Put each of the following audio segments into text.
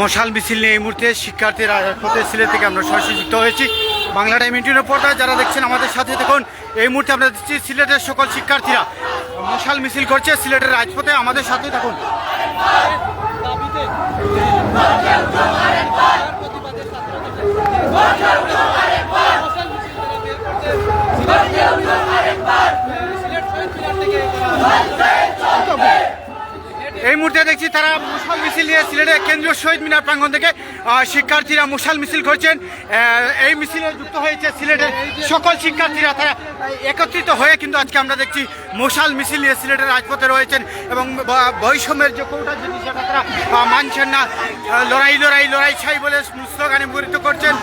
মশাল মিছিল নিয়ে এই মুহূর্তে শিক্ষার্থীরা রাজপথে সিলেট থেকে আমরা সরাসরি যুক্ত হয়েছি। বাংলা টাইম ইন্টারনেট পর্দায় যারা দেখছেন আমাদের সাথে দেখুন এই মুহূর্তে আমরা দেখছি সিলেটের সকল শিক্ষার্থীরা মশাল মিছিল করছে সিলেটের রাজপথে। আমাদের সাথে দেখুন এই মুহূর্তে দেখছি তারা মশাল মিছিল নিয়ে সিলেটের কেন্দ্রীয় শহীদ মিনার প্রাঙ্গণ থেকে শিক্ষার্থীরা মশাল মিছিল করছেন। এই মিছিলে যুক্ত হয়েছে সিলেটের সকল শিক্ষার্থীরা। তারা একত্রিত হয়ে কিন্তু আজকে আমরা দেখছি মশাল মিছিল নিয়ে সিলেটের রাজপথে রয়েছেন এবং বৈষম্যের যে কৌটা জিনিস সেটা তারা মানছেন না। লড়াই লড়াই লড়াই ছাই বলে স্লোগানে মুখরিত করছেন।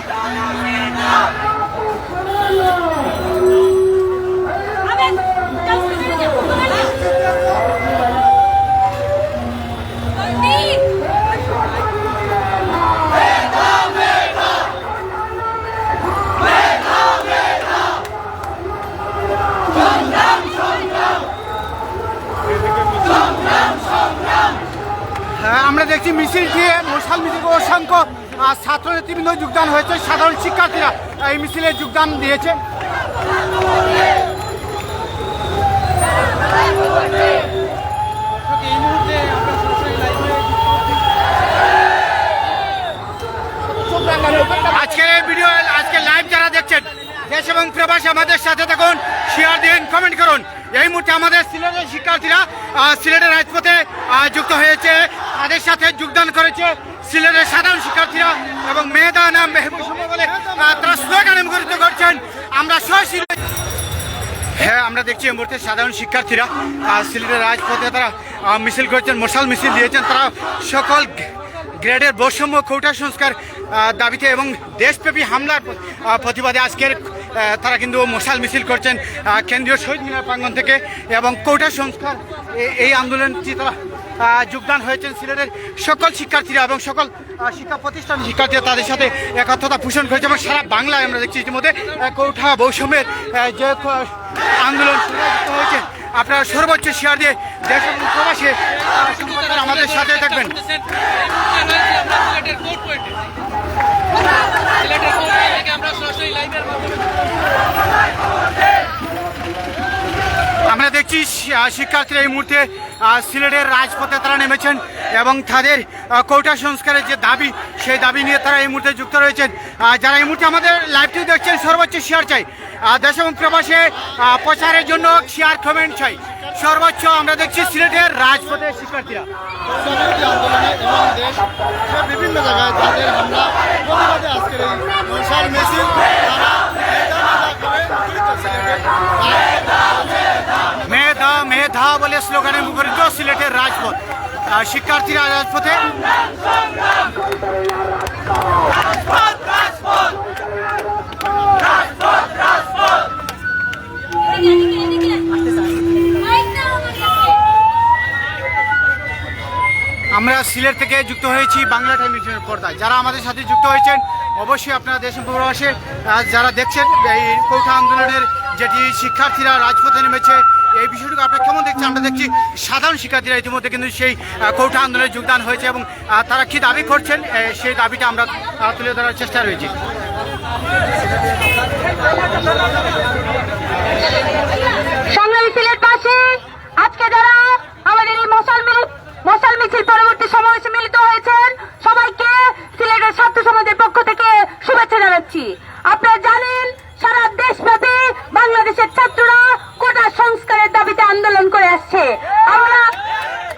এই মিছিলে যোগদান দিয়েছে। আজকের এই ভিডিও আজকে লাইভ যারা দেখছেন দেশ এবং প্রবাসী আমাদের সাথে থাকুন শেয়ার দিন কমেন্ট করুন। এই মুহূর্তে আমাদের সিলেটের শিক্ষার্থীরা সিলেটের রাজপথে যুক্ত হয়েছে। তাদের সাথে যোগদান করেছে সিলেটের সাধারণ শিক্ষার্থীরা এবং মেয়েদা নাম মেহবুব তারা স্লোগানে মুখরিত করছেন। আমরা হ্যাঁ আমরা দেখছি এই মুহূর্তে সাধারণ শিক্ষার্থীরা সিলেটের রাজপথে তারা মিছিল করেছেন, মশাল মিছিল দিয়েছেন। তারা সকল গ্রেডের বৈষম্য কৌটা সংস্কার দাবিতে এবং দেশব্যাপী হামলার প্রতিবাদে আজকের তারা কিন্তু মশাল মিছিল করছেন কেন্দ্রীয় শহীদ মিনার প্রাঙ্গণ থেকে এবং কৌটা সংস্কার এই আন্দোলনটি তারা যোগদান হয়েছেন সিলেটের সকল শিক্ষার্থীরা এবং সকল শিক্ষা প্রতিষ্ঠান শিক্ষার্থীরা তাদের সাথে একাত্মতা পোষণ করেছে এবং সারা বাংলায় আমরা দেখছি ইতিমধ্যে কৌঠা বৈষম্যের যে আন্দোলন হয়েছে। আপনারা সর্বোচ্চ শেয়ার দিয়ে দেশ এবং প্রবাসে আমাদের সাথে থাকবেন। আমরা সরাসরি লাইভের মাধ্যমে আমরা দেখছি শিক্ষার্থীরা এই মুহূর্তে সিলেটের রাজপথে তারা নেমেছেন এবং তাদের কোটা সংস্কারের যে দাবি, সেই দাবি নিয়ে তারা এই মুহূর্তে যুক্ত রয়েছেন। যারা এই মুহূর্তে আমাদের লাইভটি দেখছেন, সর্বোচ্চ শেয়ার চাই। দেশ এবং প্রবাসে প্রচারের জন্য শেয়ার কমেন্ট চাই। সর্বোচ্চ আমরা দেখছি সিলেটের রাজপথের শিক্ষার্থীরা। বিভিন্ন জায়গায় তাদের হামলা ময়দানে করে মুখরিত সিলেটের মেধা মেধা বলে স্লোগানে মুখরিত সিলেটের রাজপথ। শিক্ষার্থীরা রাজপথে আমরা সিলেট থেকে যুক্ত হয়েছি বাংলা টেলিভিশনের পর্দায় যারা আমাদের সাথে যুক্ত হয়েছেন, অবশ্যই আপনারা দেশ প্রবাসে যারা দেখছেন, এই কৌঠা আন্দোলনের যেটি শিক্ষার্থীরা রাজপথে নেমেছে এই বিষয়টুকু আপনারা কেমন দেখছেন? আমরা দেখছি সাধারণ শিক্ষার্থীরা ইতিমধ্যে কিন্তু সেই কৌঠা আন্দোলনে যোগদান হয়েছে এবং তারা কি দাবি করছেন? সেই দাবিটা আমরা তুলে ধরার চেষ্টা রয়েছি। আজকে আমাদের মশাল মশাল পরবর্তী সমাবেশে মিলিত হয়েছেন, সবাইকে সিলেটের পক্ষ থেকে শুভেচ্ছা জানাচ্ছি। আপনারা জানেন, সারা দেশব্যাপী বাংলাদেশের ছাত্ররা সংস্কারের দাবিতে আন্দোলন করে আসছে। আমরা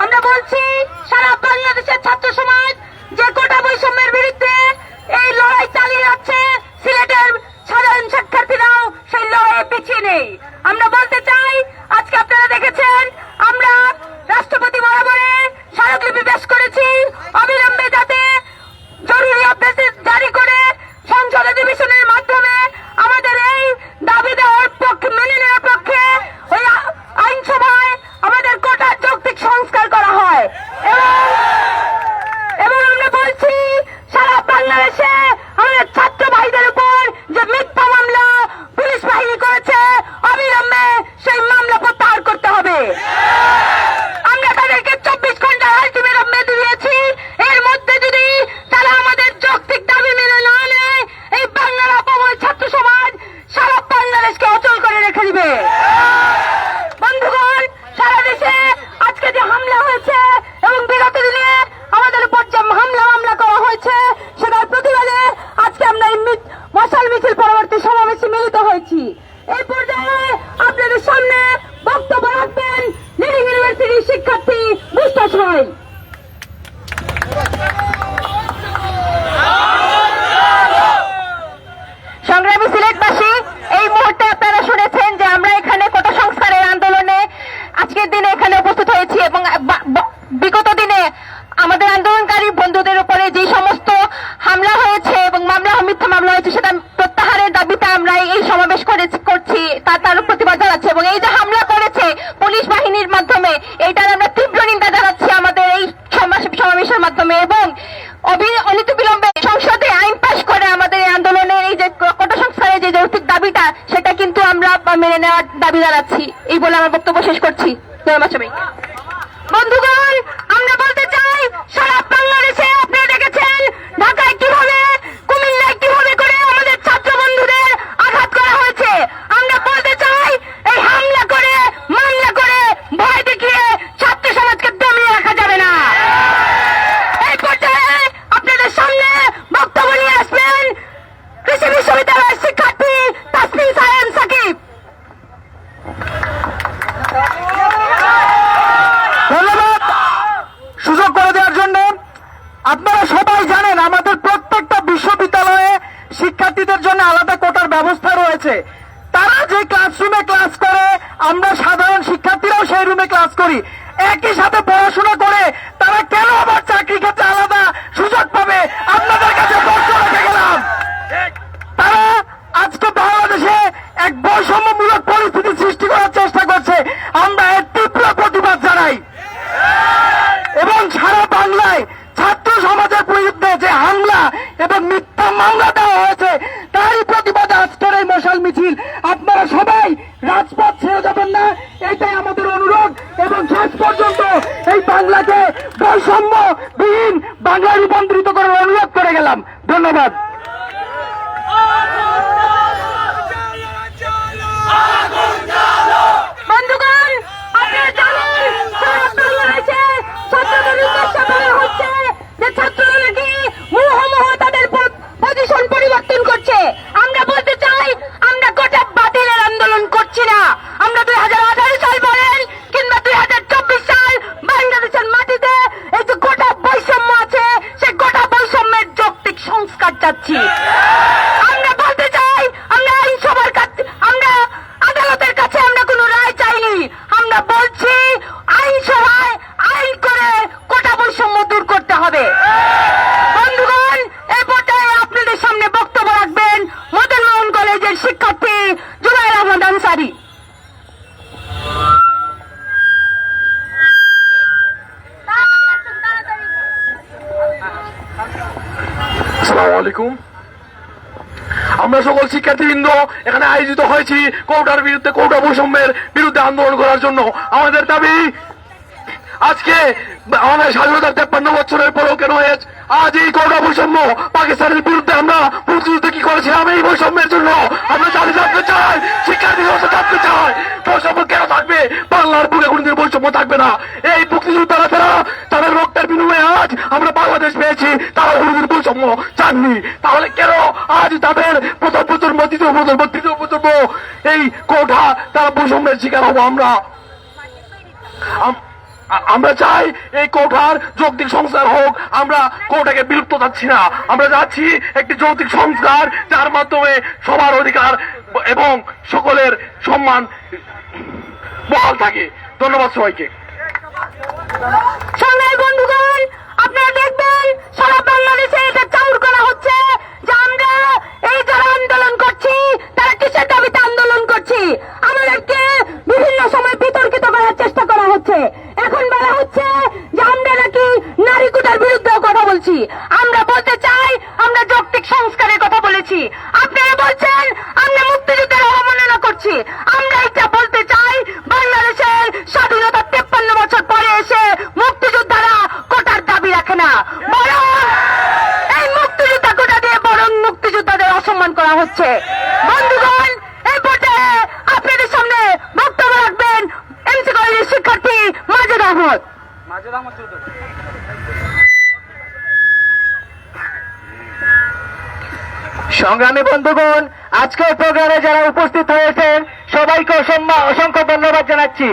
আমরা বলছি, সারা বাংলাদেশের ছাত্র সমাজ যে কোটা বৈষম্যের বিরুদ্ধে এই লড়াই চালিয়ে যাচ্ছে, সিলেটের সাধারণ শিক্ষার্থীরাও সেই লড়াই পিছিয়ে নেই। আমরা বলতে চাই, আজকে আপনারা দেখেছেন, আমরা রাষ্ট্রপতি বরাবরে স্মারকলিপি পেশ করেছি। অবিলম্বে যাতে জরুরি অভ্যাসে জারি বাংলাকে বৈষম্যবিহীন বাংলায় রূপান্তরিত করার অনুরোধ করে গেলাম। ধন্যবাদ। আমরা সকল শিক্ষার্থীবৃন্দ এখানে আয়োজিত হয়েছি কৌটার বিরুদ্ধে কৌটা বৈষম্যের বিরুদ্ধে আন্দোলন করার জন্য। আমাদের দাবি, আজকে আমাদের স্বাধীনতার তেপ্পান্ন বছরের পরেও কেন হয়েছে? আজ এই কৌটা বৈষম্য পাকিস্তানের বিরুদ্ধে আমরা মুক্তিযুদ্ধে কি করেছিলাম? এই বৈষম্যের জন্য আমরা জাতি থাকতে চাই ব্যবস্থা থাকতে চাই। বৈষম্য কেন থাকবে? বাংলার বুকে কোনদিন বৈষম্য থাকবে না। এই মুক্তিযোদ্ধারা তারা তাদের রক্তের বিনিময়ে আজ আমরা বাংলাদেশ পেয়েছি, তারা কোনদিন বৈষম্য চাননি। তাহলে কেন আজ তাদের প্রথম প্রজন্ম, দ্বিতীয় প্রজন্ম, তৃতীয় প্রজন্ম, এই কোঠা, তারা বৈষম্যের শিকার হব আমরা? আমরা চাই এই কোঠার যৌক্তিক সংস্কার হোক। আমরা কোটাকে বিলুপ্ত চাচ্ছি না। আমরা যাচ্ছি একটি যৌক্তিক সংস্কার, যার মাধ্যমে সবার অধিকার এবং সকলের সম্মান বহাল থাকে। ধন্যবাদ সবাইকে। আপনারা দেখবেন, সারা বাংলাদেশে এটা চাউর করা হচ্ছে যে আমরা এই যারা আন্দোলন করছি তারা কিসের দাবিতে আন্দোলন করছি আমাদেরকে বিভিন্ন সময় বিতর্কিত করার চেষ্টা করা হচ্ছে এখন বলা হচ্ছে যে আমরা নাকি নারী কোটার বিরুদ্ধেও কথা বলছি। আমরা বলতে চাই, আমরা যৌক্তিক সংস্কারের কথা বলেছি। আপনারা বলছেন, আমরা মুক্তিযুদ্ধের অবমাননা করছি। আমরা এটা বলতে চাই, বাংলাদেশের স্বাধীনতার তেপ্পান্ন বছর পরে এসে মুক্তিযোদ্ধারা কোটার দাবি রাখে না। বরং এই মুক্তিযোদ্ধা কোটা দিয়ে বরং মুক্তিযোদ্ধাদের অসম্মান করা হচ্ছে। বন্ধুগণ এই পর্যায়ে আপনাদের সামনে বক্তব্য রাখবেন এমসি কলেজের শিক্ষার্থী মাজেদ আহমদ সংগ্রামী বন্ধুগণ, আজকের প্রোগ্রামে যারা উপস্থিত হয়েছেন, সবাইকে অসংখ্য ধন্যবাদ জানাচ্ছি।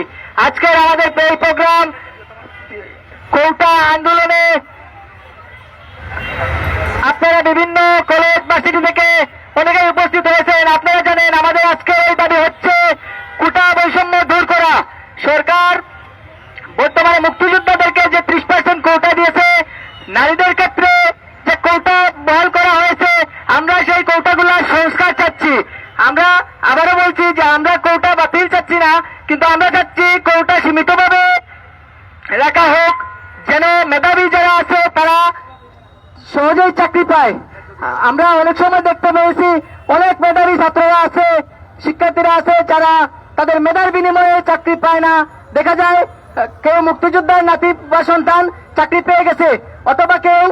আজকের আমাদের এই প্রোগ্রাম কৌটা আন্দোলনে আপনারা বিভিন্ন কলেজ ভার্সিটি থেকে অনেকে উপস্থিত হয়েছেন। আপনারা জানেন, আমাদের আজকে এই দাবি হচ্ছে কোটা বৈষম্য দূর করা। সরকার বর্তমানে মুক্তিযোদ্ধাদেরকে যে ত্রিশ পার্সেন্ট কোটা দিয়েছে, নারীদের ক্ষেত্রে যে কোটা বহাল করা হয়েছে, আমরা সেই কোটাগুলোর সংস্কার চাচ্ছি। আমরা আবারও বলছি যে আমরা কোটা বাতিল চাচ্ছি না, কিন্তু আমরা চাচ্ছি কোটা সীমিতভাবে রাখা হোক। যেন মেধাবী যারা আছে, তারা সহজেই চাকরি পায়। আমরা অনেক সময় দেখতে পেয়েছি, অনেক মেধাবী ছাত্ররা আছে, শিক্ষার্থীরা আছে, যারা তাদের মেধার বিনিময়ে চাকরি পায় না। দেখা যায় কেউ মুক্তিযোদ্ধার নাতি বা সন্তান চাকরি পেয়ে গেছে, অথবা কেউ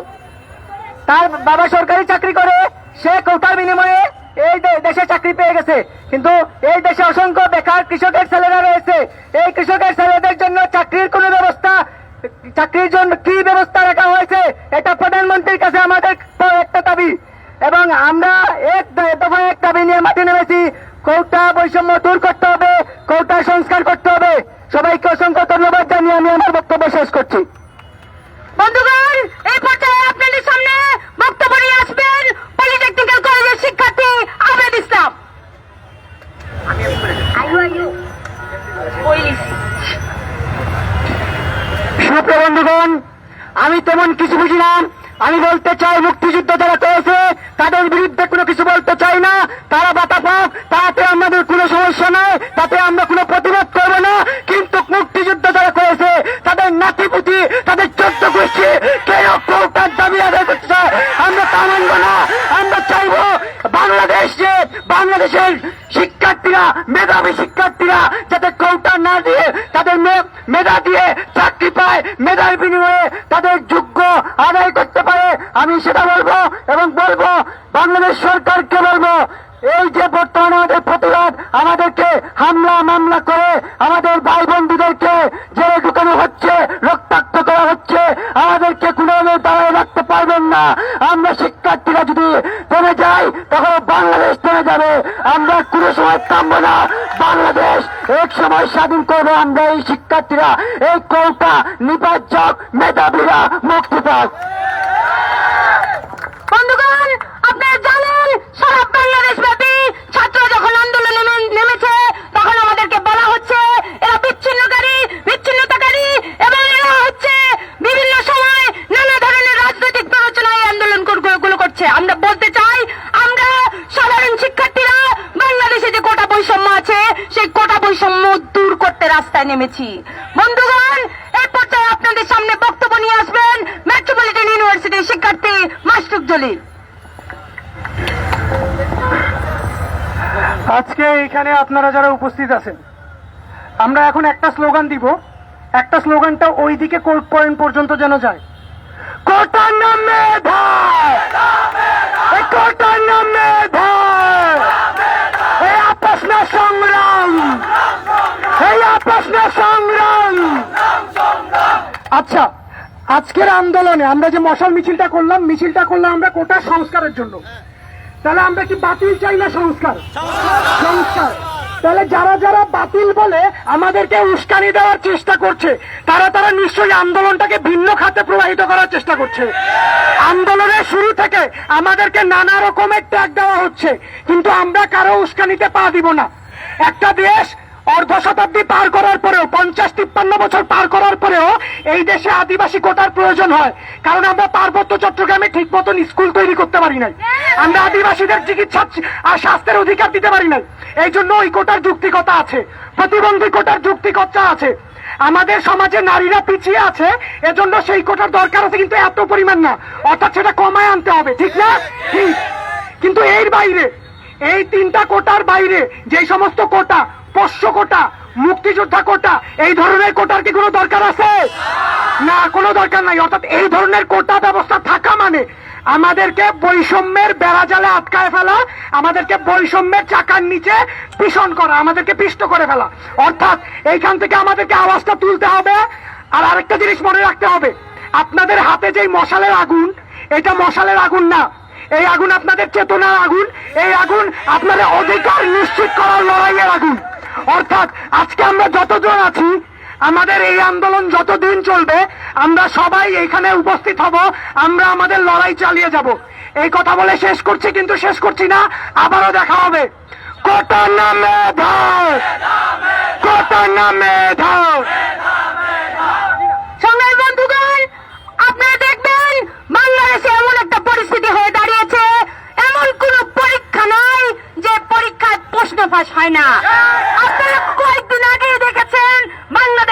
তার বাবা সরকারি চাকরি করে, সে কোটার বিনিময়ে এই দেশে চাকরি পেয়ে গেছে। কিন্তু এই দেশে অসংখ্য বেকার কৃষকের ছেলেরা রয়েছে। এই কৃষকের ছেলেদের জন্য চাকরির কোনো ব্যবস্থা, চাকরির জন্য কি ব্যবস্থা রাখা হয়েছে, এটা প্রধানমন্ত্রীর কাছে আমাদের একটা দাবি। এবং আমরা এক দফায় এক দাবি নিয়ে মাঠে নেমেছি কৌটা বৈষম্য দূর করতে হবে কৌটা সংস্কার করতে হবে। সবাইকে অসংখ্য ধন্যবাদ জানিয়ে আমি আমার বক্তব্য শেষ করছি। বন্ধুগণ এই পর্যায়ে আপনাদের সামনে বক্তব্য নিয়ে আসবেন পলিটেকনিক্যাল কলেজের শিক্ষার্থী আবেদ ইসলাম। সুপ্রিয় বন্ধুগণ আমি তেমন কিছু বুঝি না। আমি বলতে চাই মুক্তিযুদ্ধ যারা করেছে, তাদের বিরুদ্ধে কোনো কিছু বলতে চাই না। তারা বাতা পাক, তাতে আমাদের কোনো সমস্যা নাই, তাতে আমরা কোনো প্রতিবাদ করব না। কিন্তু মুক্তিযুদ্ধ যারা করেছে, তাদের নাতিপুতি, তাদের চোদ্দ গোষ্ঠী, কেউ কোটার দাবি আদায় করতে চায়, আমরা তা মানবো না। আমরা চাইব বাংলাদেশ যে বাংলাদেশের শিক্ষার্থীরা, মেধাবী শিক্ষার্থীরা যাতে কৌটা না দিয়ে তাদের মেধা দিয়ে চাকরি পায়, মেধার বিনিময়ে তাদের যোগ্য আদায় করতে পারে আমি সেটা বলব এবং বলব, বাংলাদেশ সরকারকে বলব, এই যে বর্তমানে আমাদের প্রতিবাদ, আমাদেরকে হামলা, মামলা করে আমাদের ভাই বন্ধুদেরকে জেলে ঢুকানো হচ্ছে, রক্তাক্ত করা হচ্ছে, আমাদেরকে কোনোভাবে দাঁড়ায় রাখতে পারবেন না। আমরা শিক্ষার্থীরা যদি থেমে যাই তখন বাংলাদেশ থেমে যাবে। আমরা কোনো সময় থামবো না। বাংলাদেশ এক সময় স্বাধীন করবে। আমরা এই শিক্ষার্থীরা, এই কৌটা নিপাচক মেধাবীরা মুক্তি পাক বন্ধুগণ আপনারা বাংলাদেশ ছাত্র যখন আন্দোলনে নেমেছে, তখন আমাদেরকে বলা হচ্ছে এবং এরা হচ্ছে বিভিন্ন সময় নানা ধরনের রাজনৈতিক প্ররোচনায় এই আন্দোলন গুলো- গুলো করছে। আমরা বলতে চাই, আমরা সাধারণ শিক্ষার্থীরা যে কোটা বৈষম্য আছে, সেই কোটা বৈষম্য দূর করতে রাস্তায় নেমেছি। বন্ধুগণ এই পর্যায়ে আপনাদের সামনে বক্তব্য নিয়ে আসবেন মেট্রোপলিটন ইউনিভার্সিটির শিক্ষার্থী মাসরুক জলিল। আজকে এখানে আপনারা যারা উপস্থিত আছেন, আমরা এখন একটা স্লোগান দিব। একটা স্লোগানটা ওই দিকে কোর্ট পয়েন্ট পর্যন্ত যেন যায়। কোটার নাম মেধা নাম মেধা না সংগ্রাম! সংগ্রাম! আচ্ছা আজকের আন্দোলনে আমরা যে মশাল মিছিলটা করলাম মিছিলটা করলাম আমরা কোটা সংস্কারের জন্য। তাহলে আমরা কি বাতিল চাই না সংস্কার? সংস্কার। তাহলে যারা যারা বাতিল বলে আমাদেরকে উস্কানি দেওয়ার চেষ্টা করছে, তারা তারা নিশ্চয়ই আন্দোলনটাকে ভিন্ন খাতে প্রবাহিত করার চেষ্টা করছে। আন্দোলনের শুরু থেকে আমাদেরকে নানা রকমের ট্যাগ দেওয়া হচ্ছে, কিন্তু আমরা কারও উস্কানিতে পা দিব না। একটা দেশ অর্ধ শতাব্দী পার করার পরেও, পঞ্চাশ তিপ্পান্ন বছর পার করার পরেও এই দেশে আদিবাসী কোটার প্রয়োজন হয়। কারণ আমরা পার্বত্য চট্টগ্রামে ঠিক মতন স্কুল তৈরি করতে পারি নাই। আমরা আদিবাসীদের চিকিৎসা আর স্বাস্থ্যের অধিকার দিতে পারি নাই। এই জন্য ওই কোটার যুক্তিকতা আছে। প্রতিবন্ধী কোটার যুক্তিকতা আছে। আমাদের সমাজে নারীরা পিছিয়ে আছে, এজন্য সেই কোটার দরকার আছে, কিন্তু এত পরিমাণ না। অর্থাৎ সেটা কমায় আনতে হবে, ঠিক না? ঠিক। কিন্তু এর বাইরে, এই তিনটা কোটার বাইরে যে সমস্ত কোটা পোষ্য কোটা মুক্তিযোদ্ধা কোটা, এই ধরনের কোটার কি কোনো দরকার আছে? না, কোনো দরকার নাই। অর্থাৎ এই ধরনের কোটা ব্যবস্থা থাকা মানে আমাদেরকে বৈষম্যের বেড়া জালে আটকায় ফেলা, আমাদেরকে বৈষম্যের চাকার নিচে পিষণ করা, আমাদেরকে পিষ্ট করে ফেলা। অর্থাৎ এইখান থেকে আমাদেরকে আওয়াজটা তুলতে হবে। আর আরেকটা জিনিস মনে রাখতে হবে, আপনাদের হাতে যেই মশালের আগুন, এটা মশালের আগুন না। এই আগুন আপনাদের চেতনার আগুন, এই আগুন আপনাদের অধিকার নিশ্চিত করার লড়াইয়ের আগুন। অর্থাৎ আজকে আমরা যতজন আছি, আমাদের এই আন্দোলন যতদিন চলবে, আমরা সবাই এখানে উপস্থিত হব, আমরা আমাদের লড়াই চালিয়ে যাব। এই কথা বলে শেষ করছি, কিন্তু শেষ করছি না, আবারও দেখা হবে। আপনারা দেখবেন, বাংলাদেশে এমন একটা পরিস্থিতি হয়ে দাঁড়িয়েছে, এমন কোন পরীক্ষা নাই যে পরীক্ষায় প্রশ্ন ফাঁস হয় না আপনারা কয়েকদিন আগে দেখেছেন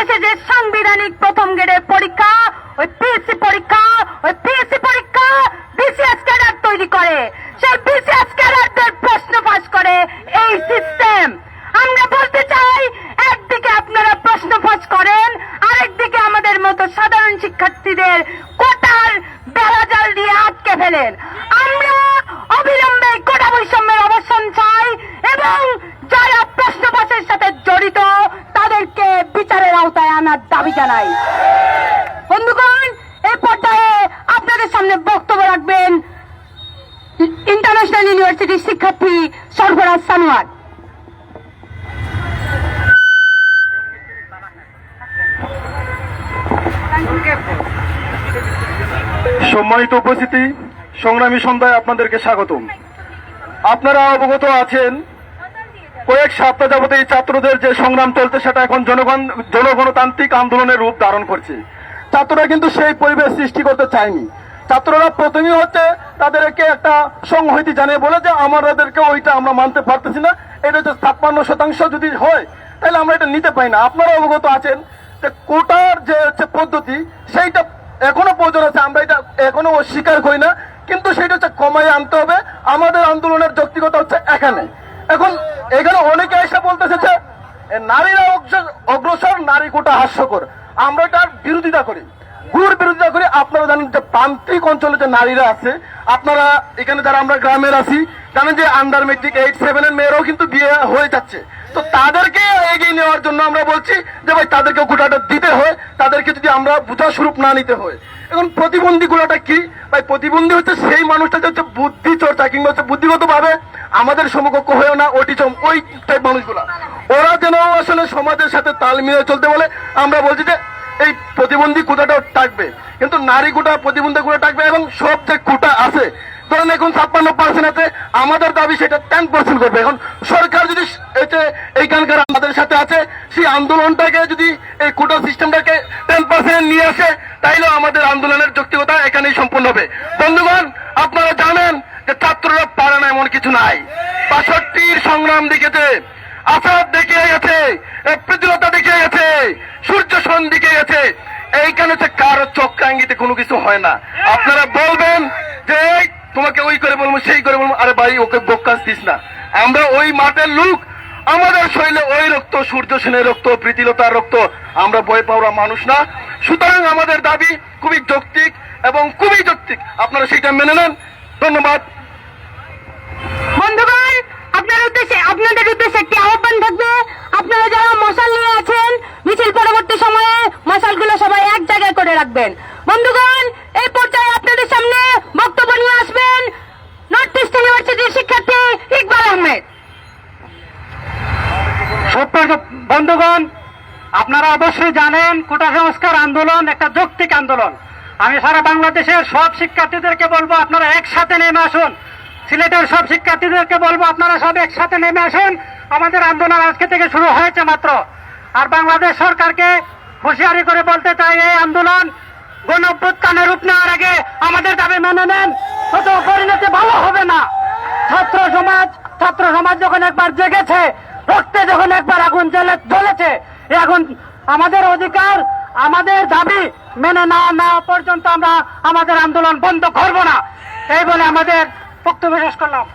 বাংলাদেশে যে সাংবিধানিক প্রথম গ্রেডের পরীক্ষা ফেলেন আমরা অবিলম্বে কোটা বৈষম্যের অবসান চাই এবং যারা প্রশ্নপত্রের সাথে জড়িত তাদেরকে বিচারের আওতায় আনার দাবি জানাই বন্ধুগণ এই পর্যায়ে আপনাদের সামনে বক্তব্য রাখবেন ইন্টারন্যাশনাল ইউনিভার্সিটির শিক্ষার্থী সরফরাজ সানোয়ার সম্মানিত উপস্থিতি, সংগ্রামী সন্ধ্যায় আপনাদেরকে স্বাগতম। আপনারা অবগত আছেন, কয়েক সপ্তাহ যাবত এই ছাত্রদের যে সংগ্রাম চলছে, সেটা এখন জনগণ, জনগণতান্ত্রিক আন্দোলনের রূপ ধারণ করছে। ছাত্ররা কিন্তু সেই পরিবেশ সৃষ্টি করতে চায়নি। ছাত্ররা প্রথমেই হচ্ছে তাদেরকে একটা সংহতি জানিয়ে বলে যে আমাদেরকে ওইটা আমরা মানতে পারতেছি না। এটা হচ্ছে ছাপ্পান্ন শতাংশ যদি হয়, তাহলে আমরা এটা নিতে পারি না। আপনারা অবগত আছেন যে কোটার যে হচ্ছে পদ্ধতি, সেইটা এখনও প্রয়োজন আছে, আমরা এটা এখনও অস্বীকার করি না, কিন্তু সেটা হচ্ছে কমায় আনতে হবে। আমাদের আন্দোলনের যৌক্তিকতা হচ্ছে এখানে। এখন এখানে অনেকে এসে বলতেছে যে নারীরা অগ্রসর- নারী কোটা হাস্যকর। আমরা এটার বিরোধিতা করি। ঘুর বিরোধিতা করি। আপনারা জানেন যে প্রান্তিক অঞ্চলে যে নারীরা আছে, আপনারা এখানে যারা আমরা গ্রামের আছি, জানেন যে আন্ডার মেট্রিক এইট সেভেনের মেয়েরাও কিন্তু বিয়ে হয়ে যাচ্ছে। তো তাদেরকে এগিয়ে নেওয়ার জন্য আমরা বলছি যে ভাই, তাদেরকে গোটাটা দিতে হয়, তাদেরকে যদি আমরা বুঝা স্বরূপ না নিতে হয়। এখন প্রতিবন্ধী গুলাটা কি? ভাই, প্রতিবন্ধী হচ্ছে সেই মানুষটা হচ্ছে বুদ্ধি চর্চা কিংবা হচ্ছে বুদ্ধিগত ভাবে আমাদের সমকক্ষ হয়েও না ওটিচম ওই টাইপ মানুষগুলা। ওরা যেন আসলে সমাজের সাথে তাল মিলিয়ে চলতে বলে, আমরা বলছি যে এই প্রতিবন্ধী কোটাটাও থাকবে কিন্তু নারী কোটা, প্রতিবন্ধী কোটা থাকবে এবং সব যে কোটা আছে ধরেন এখন ছাপ্পান্ন পার্সেন্ট আছে, আমাদের দাবি সেটা টেন পার্সেন্ট করবে। এখন সরকার যদি এইখানকার আমাদের সাথে আছে, সেই আন্দোলনটাকে যদি এই কোটা সিস্টেমটাকে টেন পার্সেন্ট নিয়ে আসে, তাইলে আমাদের আন্দোলনের যৌক্তিকতা এখানেই সম্পূর্ণ হবে। বন্ধুগণ, আপনারা জানেন যে ছাত্ররা পারে না এমন কিছু নাই। বাষট্টির সংগ্রাম দেখেছে, আসাদ দেখে গেছে, এ প্রতিরতা দেখে গেছে, সূর্য সন দিকে গেছে। এইখানে হচ্ছে কারও চক্রাঙ্গিতে কোনো কিছু হয় না। আপনারা বলবেন যে তোমাকে ওই করে বলব, সেই করে বলব, আরে ভাই, ওকে বোকাস দিস না। আমরা ওই মাঠের লোক, আমাদের শরীরে ওই রক্ত, সূর্য সেনের রক্ত, প্রীতিলতার রক্ত, আমরা বয়ে পাওয়া মানুষ না। সুতরাং আমাদের দাবি খুবই যৌক্তিক এবং খুবই যৌক্তিক। আপনারা সেটা মেনে নেন। ধন্যবাদ। আপনার উদ্দেশ্যে, আপনাদের উদ্দেশ্যে একটি আহ্বান থাকবে। আপনারা যারা মশাল নিয়ে আছেন, মিছিল পরবর্তী সময়ে মশালগুলো সবাই এক জায়গায় করে রাখবেন। বন্ধুগণ, এই পর্যায়ে আপনাদের সামনে বক্তব্য নিয়ে আসবেন নর্থ ইস্ট ইউনিভার্সিটির শিক্ষার্থী ইকবাল আহমেদ। বন্ধুগণ, আপনারা অবশ্যই জানেন কোটা সংস্কার আন্দোলন একটা যৌক্তিক আন্দোলন। আমি সারা বাংলাদেশের সব শিক্ষার্থীদেরকে বলব, আপনারা একসাথে নেমে আসুন। সিলেটের সব শিক্ষার্থীদেরকে বলব, আপনারা সব একসাথে নেমে আসুন। আমাদের আন্দোলন আজকে থেকে শুরু হয়েছে মাত্র। আর বাংলাদেশ সরকারকে হুঁশিয়ারি করে বলতে চাই, এই আন্দোলন গণ রূপ নেওয়ার আগে আমাদের দাবি মেনে নেন। পরিণতি ভালো হবে না। ছাত্র সমাজ ছাত্র সমাজ যখন একবার জেগেছে, রক্তে যখন একবার আগুন জ্বলে জ্বলেছে আগুন আমাদের অধিকার, আমাদের দাবি মেনে না নেওয়া পর্যন্ত আমরা আমাদের আন্দোলন বন্ধ করব না। এই বলে আমাদের বক্তব্য শেষ করলাম।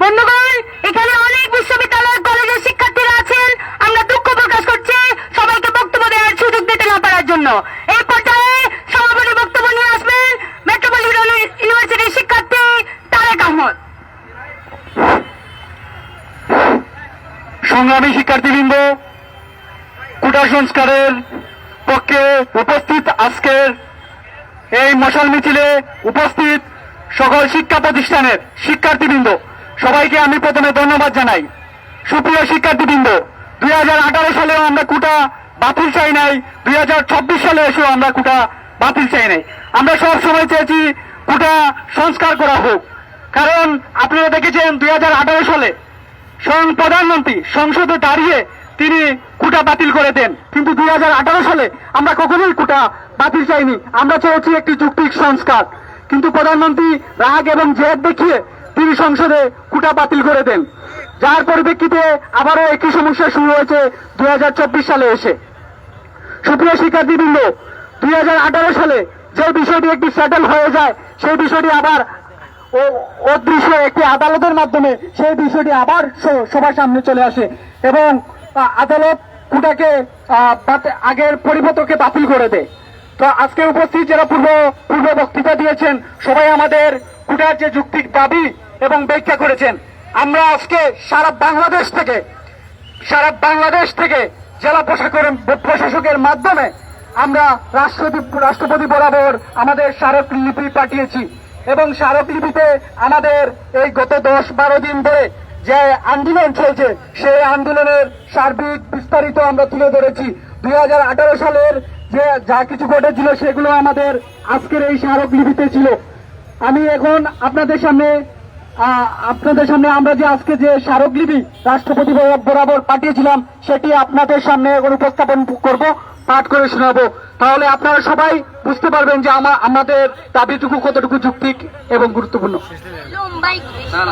বন্ধুগণ, এখানে অনেক বিশ্ববিদ্যালয় কলেজের শিক্ষার্থীরা আছেন। আমরা দুঃখ প্রকাশ করছি সবাইকে বক্তব্য দেওয়ার সুযোগ দিতে না পারার জন্য। এই পর্যায়ে সভাপতি বক্তব্য নিয়ে আসবেন মেট্রোপলিটন ইউনিভার্সিটির শিক্ষার্থী তারেক আহমদ। সংগ্রামী শিক্ষার্থীবৃন্দ, কুটা সংস্কারের পক্ষে উপস্থিত আজকের এই মশাল মিছিলে উপস্থিত সকল শিক্ষা প্রতিষ্ঠানের শিক্ষার্থীবৃন্দ, সবাইকে আমি প্রথমে ধন্যবাদ জানাই। সুপ্রিয় শিক্ষার্থীবৃন্দ, দুই হাজার আঠারো সালেও আমরা কুটা বাতিল চাই নাই, দুই হাজার চব্বিশ সালে এসেও আমরা কুটা বাতিল চাই নাই। আমরা সব সময় চেয়েছি কুটা সংস্কার করা হোক। কারণ আপনারা দেখেছেন দুই হাজার আঠারো সালে স্বয়ং প্রধানমন্ত্রী সংসদে দাঁড়িয়ে তিনি কুটা বাতিল করে দেন। কিন্তু দুই হাজার আঠারো সালে আমরা কখনোই কুটা বাতিল চাইনি। আমরা চেয়েছি একটি যুক্তিক সংস্কার। কিন্তু প্রধানমন্ত্রী রাগ এবং জেদ দেখিয়ে তিনি সংসদে কুটা বাতিল করে দেন। যার পরিপ্রেক্ষিতে আবারও একই সমস্যা শুরু হয়েছে দু হাজার চব্বিশ সালে এসে। সুপ্রিয় শিক্ষার্থীবৃন্দ, দুই সালে যে বিষয়টি একটি সেটেল হয়ে যায়, সেই বিষয়টি আবার অদৃশ্য একটি আদালতের মাধ্যমে সেই বিষয়টি আবার সবার সামনে চলে আসে এবং আদালত কুটাকে আগের পরিপত্রকে বাতিল করে দেয়। তো আজকে উপস্থিত যারা পূর্ব পূর্ব বক্তৃতা দিয়েছেন, সবাই আমাদের কুটার যে যুক্তিক দাবি এবং ব্যাখ্যা করেছেন, আমরা আজকে সারা বাংলাদেশ থেকে, সারা বাংলাদেশ থেকে জেলা প্রশাসকের প্রশাসকের মাধ্যমে আমরা রাষ্ট্রপতি রাষ্ট্রপতি বরাবর আমাদের স্মারকলিপি পাঠিয়েছি এবং স্মারকলিপিতে আমাদের এই গত দশ বারো দিন ধরে যে আন্দোলন চলছে, সেই আন্দোলনের সার্বিক বিস্তারিত আমরা তুলে ধরেছি। দুই হাজার আঠারো সালের যে যা কিছু ঘটেছিল সেগুলো আমাদের আজকের এই স্মারকলিপিতে ছিল। আমি এখন আপনাদের সামনে আহ, আপনাদের সামনে আমরা যে আজকে যে স্মারকলিপি রাষ্ট্রপতি বরাবর পাঠিয়েছিলাম সেটি আপনাদের সামনে এখন উপস্থাপন করব পাঠ করে শোনাবো। তাহলে আপনারা সবাই বুঝতে পারবেন যে আমা- আমাদের দাবিটুকু কতটুকু যুক্তিক এবং গুরুত্বপূর্ণ। লম্বাই সুপ্রিয়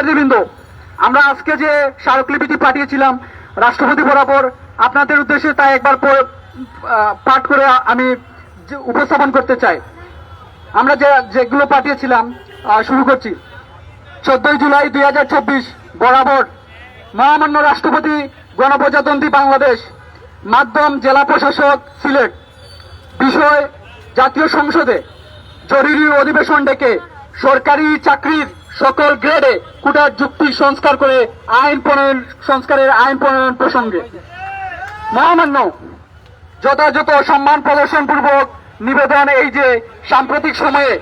শিক্ষার্থীবৃন্দ আমরা আজকে যে স্মারকলিপিটি পাঠিয়েছিলাম, রাষ্ট্রপতি বরাবর, আপনাদের উদ্দেশ্যে তা একবার পাঠ করে আমি উপস্থাপন করতে চাই। আমরা যে, যেগুলো পাঠিয়েছিলাম শুরু করছি। চোদ্দই জুলাই দুই হাজার চব্বিশ, বরাবর মহামান্য রাষ্ট্রপতি গণপ্রজাতন্ত্রী বাংলাদেশ, মাধ্যম জেলা প্রশাসক, সিলেট, বিষয় জাতীয় সংসদে জরুরি অধিবেশন ডেকে সরকারি চাকরির সকল গ্রেডে কোটার যুক্তি সংস্কার করে আইন প্রণয়ন, সংস্কারের আইন প্রণয়ন প্রসঙ্গে। মহামান্য, যথাযথ সম্মান প্রদর্শন পূর্বক নিবেদন এই যে সাম্প্রতিক সময়ে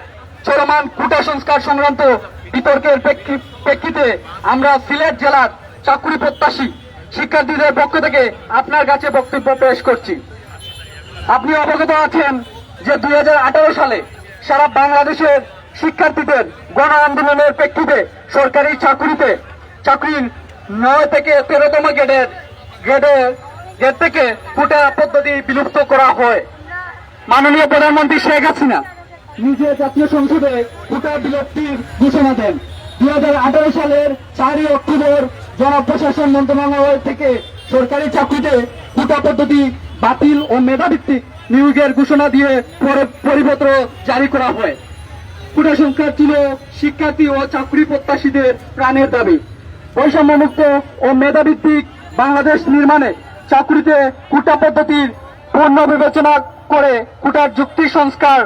চলমান কুটা সংস্কার সংক্রান্ত বিতর্কের প্রেক্ষিতে আমরা সিলেট জেলার চাকুরি প্রত্যাশী শিক্ষার্থীদের পক্ষ থেকে আপনার কাছে বক্তব্য পেশ করছি। আপনি অবগত আছেন যে দুই হাজার আঠারো সালে সারা বাংলাদেশের শিক্ষার্থীদের গণ আন্দোলনের প্রেক্ষিতে সরকারি চাকরিতে চাকরির নয় থেকে তেরোতম গ্রেডের গ্রেডের গ্রেড থেকে কোটা পদ্ধতি বিলুপ্ত করা হয়। মাননীয় প্রধানমন্ত্রী শেখ হাসিনা নিজে জাতীয় সংসদে কোটা বিলুপ্তির ঘোষণা দেন। দু হাজার আঠারো সালের চারই অক্টোবর জনপ্রশাসন মন্ত্রণালয় থেকে সরকারি চাকরিতে কোটা পদ্ধতি বাতিল ও মেধাভিত্তিক নিয়োগের ঘোষণা দিয়ে পরে পরিপত্র জারি করা হয়। কোটা সংস্কার ছিল শিক্ষার্থী ও চাকরি প্রত্যাশীদের প্রাণের দাবি। বৈষম্যমুক্ত ও মেধাভিত্তিক বাংলাদেশ নির্মাণে চাকরিতে কোটা পদ্ধতির পূর্ণ বিবেচনা করে কোটার যুক্তি সংস্কার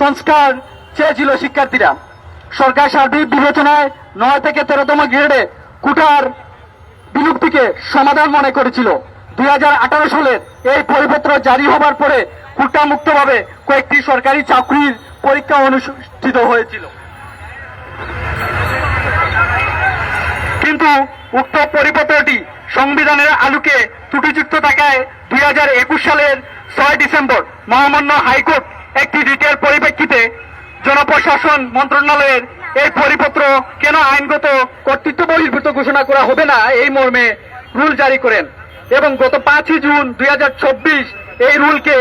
সংস্কার চেয়েছিল শিক্ষার্থীরা। সরকার সার্বিক বিবেচনায় নয় থেকে তেরোতম গ্রেডে কোটার বিলুপ্তিকে সমাধান মনে করেছিল। দুই সালের এই পরিপত্র জারি হবার পরে কোটা মুক্তভাবে কয়েকটি সরকারি চাকরির পরীক্ষা অনুষ্ঠিত হয়েছিল। কিন্তু উক্ত পরিপত্রটি সংবিধানের আলোকে ত্রুটিযুক্ত থাকায় দুই হাজার একুশ সালের ছয় ডিসেম্বর মহামান্য হাইকোর্ট একটি রিটের পরিপ্রেক্ষিতে জনপ্রশাসন মন্ত্রণালয়ের এই পরিপত্র কেন আইনগত কর্তৃত্ব বহির্ভূত ঘোষণা করা হবে না, এই মর্মে রুল জারি করেন। এবং গত পাঁচই জুন দুই হাজার চব্বিশ এই রুলকে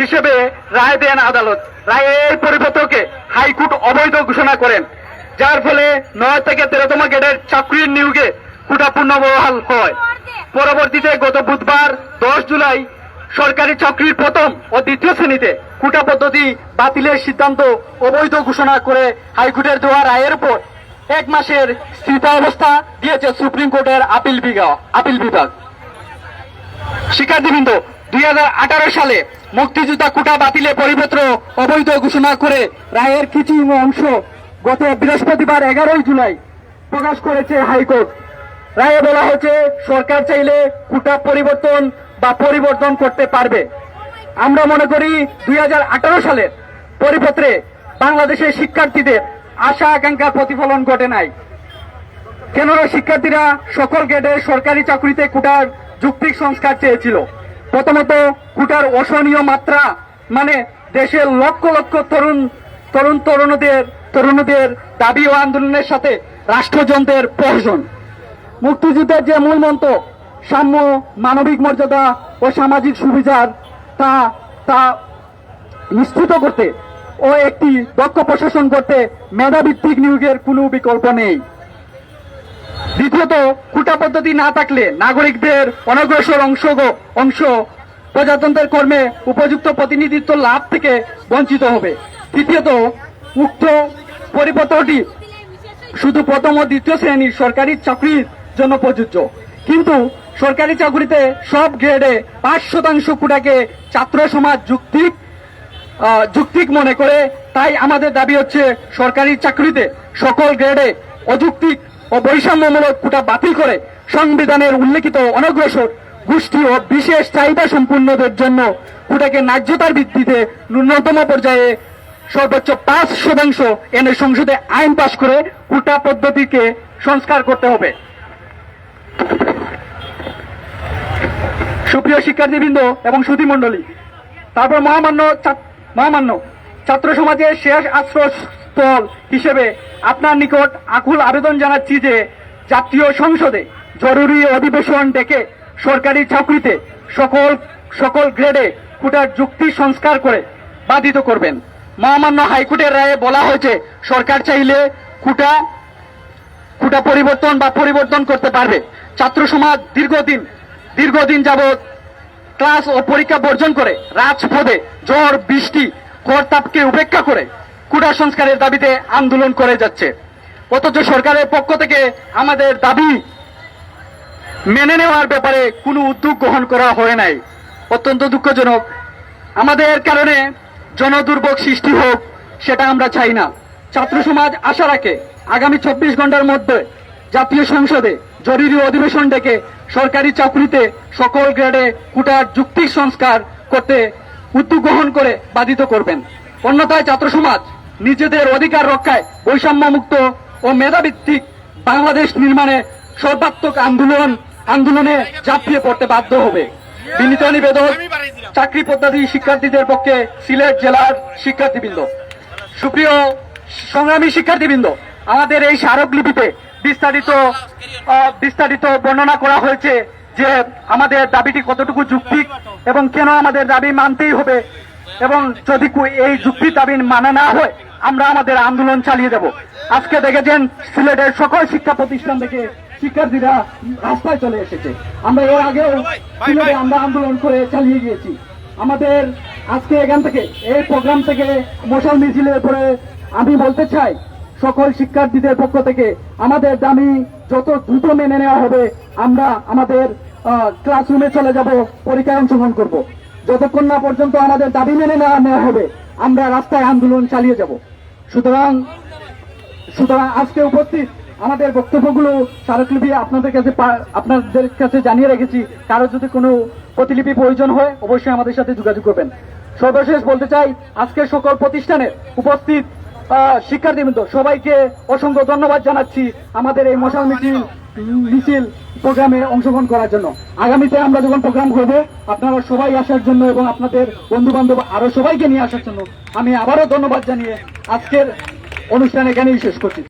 হিসেবে রায় দেন আদালত। রায়ে এই পরিপত্রকে হাইকোর্ট অবৈধ ঘোষণা করেন, যার ফলে নয় থেকে তেরোতম গেটের চাকরির নিয়োগে কোটা পুনর্বহাল হয়। পরবর্তীতে গত বুধবার দশ জুলাই সরকারি চাকরির প্রথম ও দ্বিতীয় শ্রেণীতে কোটা পদ্ধতি বাতিলের সিদ্ধান্ত অবৈধ ঘোষণা করে হাইকোর্টের দেওয়া রায়ের উপর এক মাসের স্থিতাবস্থা দিয়েছে সুপ্রিম কোর্টের আপিল বিভাগ আপিল বিভাগ। শিক্ষার্থীবৃন্দ, দুই সালে মুক্তিযোদ্ধা কোটা বাতিলের পরিপত্র অবৈধ ঘোষণা করে রায়ের কিছু অংশ গত বৃহস্পতিবার এগারোই জুলাই প্রকাশ করেছে হাইকোর্ট। রায়ে বলা হয়েছে, সরকার চাইলে কোটা পরিবর্তন বা পরিবর্তন করতে পারবে। আমরা মনে করি, দুই সালের পরিপত্রে বাংলাদেশের শিক্ষার্থীদের আশা আকাঙ্ক্ষার প্রতিফলন ঘটে নাই। কেননা শিক্ষার্থীরা সকল গ্রেডের সরকারি চাকরিতে কোটার যুক্তিক সংস্কার চেয়েছিল। প্রথমত, কোটার অসহনীয় মাত্রা মানে দেশের লক্ষ লক্ষ তরুণ তরুণ তরুণদের তরুণদের দাবি ও আন্দোলনের সাথে রাষ্ট্রযন্ত্রের প্রয়োজন। মুক্তিযুদ্ধের যে মূল মন্ত্র, সাম্য, মানবিক মর্যাদা ও সামাজিক সুবিচার, তা তা নিশ্চিত করতে ও একটি দক্ষ প্রশাসন করতে মেধাভিত্তিক নিয়োগের কোনো বিকল্প নেই। দ্বিতীয়ত কোটা পদ্ধতি না থাকলে নাগরিকদের অনগ্রসর অংশ অংশ প্রজাতন্ত্রের কর্মে উপযুক্ত প্রতিনিধিত্ব লাভ থেকে বঞ্চিত হবে। তৃতীয়ত, উক্ত পরিপত্রটি শুধু প্রথম ও দ্বিতীয় শ্রেণির সরকারি চাকরির জন্য প্রযোজ্য। কিন্তু সরকারি চাকরিতে সব গ্রেডে পাঁচ শতাংশ কোটাকে ছাত্র সমাজ যুক্তিক যুক্তিক মনে করে, তাই আমাদের দাবি হচ্ছে সরকারি চাকরিতে সকল গ্রেডে অযৌক্তিক ও বৈষম্যমূলক কোটা বাতিল করে সংবিধানের উল্লেখিত অনগ্রসর, গোষ্ঠী ও বিশেষ চাহিদা সম্পূর্ণদের জন্য কোটাকে ন্যায্যতার ভিত্তিতে ন্যূনতম পর্যায়ে সর্বোচ্চ পাঁচ শতাংশ এনে সংসদে আইন পাশ করে কোটা পদ্ধতিকে সংস্কার করতে হবে। সুপ্রিয় শিক্ষার্থীবৃন্দ এবং সুধীমণ্ডলী, তারপর মহামান্য মহামান্য ছাত্র সমাজের শেষ আশ্রয়স্থল হিসেবে আপনার নিকট আকুল আবেদন জানাচ্ছি যে জাতীয় সংসদে জরুরি অধিবেশন ডেকে সরকারি চাকরিতে সকল সকল গ্রেডে কোটার যুক্তি সংস্কার করে বাধিত করবেন। মহামান্য হাইকোর্টের রায়ে বলা হয়েছে, সরকার চাইলে কোটা কোটা পরিবর্তন বা পরিবর্তন করতে পারবে। ছাত্র সমাজ দীর্ঘদিন দীর্ঘদিন যাবৎ ক্লাস ও পরীক্ষা বর্জন করে রাজপথে ঝড়, বৃষ্টি, করতাপকে উপেক্ষা করে কুটা সংস্কারের দাবিতে আন্দোলন করে যাচ্ছে। অথচ সরকারের পক্ষ থেকে আমাদের দাবি মেনে নেওয়ার ব্যাপারে কোনো উদ্যোগ গ্রহণ করা হয় নাই। অত্যন্ত দুঃখজনক। আমাদের কারণে জনদুর্ভোগ সৃষ্টি হোক, সেটা আমরা চাই না। ছাত্র সমাজ আশা রাখে, আগামী চব্বিশ ঘণ্টার মধ্যে জাতীয় সংসদে জরুরি অধিবেশন ডেকে সরকারি চাকরিতে সকল গ্রেডে কোটার যুক্তি সংস্কার করতে উদ্যোগ গ্রহণ করে বাধিত করবেন। অন্যথায় ছাত্র সমাজ নিজেদের অধিকার রক্ষায় বৈষম্যমুক্ত ও মেধাভিত্তিক বাংলাদেশ নির্মাণে সর্বাত্মক আন্দোলন, আন্দোলনে ঝাঁপিয়ে পড়তে বাধ্য হবে। বিনীত নিবেদন, চাকরি পদ্ধতি শিক্ষার্থীদের পক্ষে সিলেট জেলার শিক্ষার্থীবৃন্দ। সুপ্রিয় সংগ্রামী শিক্ষার্থীবৃন্দ, আমাদের এই স্মারকলিপিতে বিস্তারিত বিস্তারিত বর্ণনা করা হয়েছে যে আমাদের দাবিটি কতটুকু যুক্তিক এবং কেন আমাদের দাবি মানতেই হবে এবং যদি এই যুক্তি দাবি মানা না হয়, আমরা আমাদের আন্দোলন চালিয়ে যাব আজকে দেখেছেন সিলেটের সকল শিক্ষা প্রতিষ্ঠান থেকে শিক্ষার্থীরা রাস্তায় চলে এসেছে। আমরা এর আগেও সিলেটে আমরা আন্দোলন করে চালিয়ে গিয়েছি। আমাদের আজকে এখান থেকে, এই প্রোগ্রাম থেকে মশাল মিছিলের পরে আমি বলতে চাই সকল শিক্ষার্থীদের পক্ষ থেকে আমাদের দাবি, যত দ্রুত মেনে নেওয়া হবে, আমরা আমাদের ক্লাসরুমে চলে যাব, পরীক্ষায় অংশগ্রহণ করব। যতক্ষণ না পর্যন্ত আমাদের দাবি মেনে নেওয়া নেওয়া হবে, আমরা রাস্তায় আন্দোলন চালিয়ে যাব। সুতরাং সুতরাং আজকে উপস্থিত আমাদের বক্তব্যগুলো স্মারকলিপি আপনাদের কাছে আপনাদের কাছে জানিয়ে রেখেছি। কারও যদি কোনো প্রতিলিপি প্রয়োজন হয়, অবশ্যই আমাদের সাথে যোগাযোগ করবেন। সর্বশেষ বলতে চাই, আজকের সকল প্রতিষ্ঠানের উপস্থিত শিক্ষার্থীবৃন্দ, সবাইকে অসংখ্য ধন্যবাদ জানাচ্ছি আমাদের এই মশাল মিছিল মিছিল প্রোগ্রামে অংশগ্রহণ করার জন্য। আগামীতে আমরা যখন প্রোগ্রাম করব, আপনারা সবাই আসার জন্য এবং আপনাদের বন্ধু বান্ধব আরও সবাইকে নিয়ে আসার জন্য আমি আবারও ধন্যবাদ জানিয়ে আজকের অনুষ্ঠান এখানেই শেষ করছি।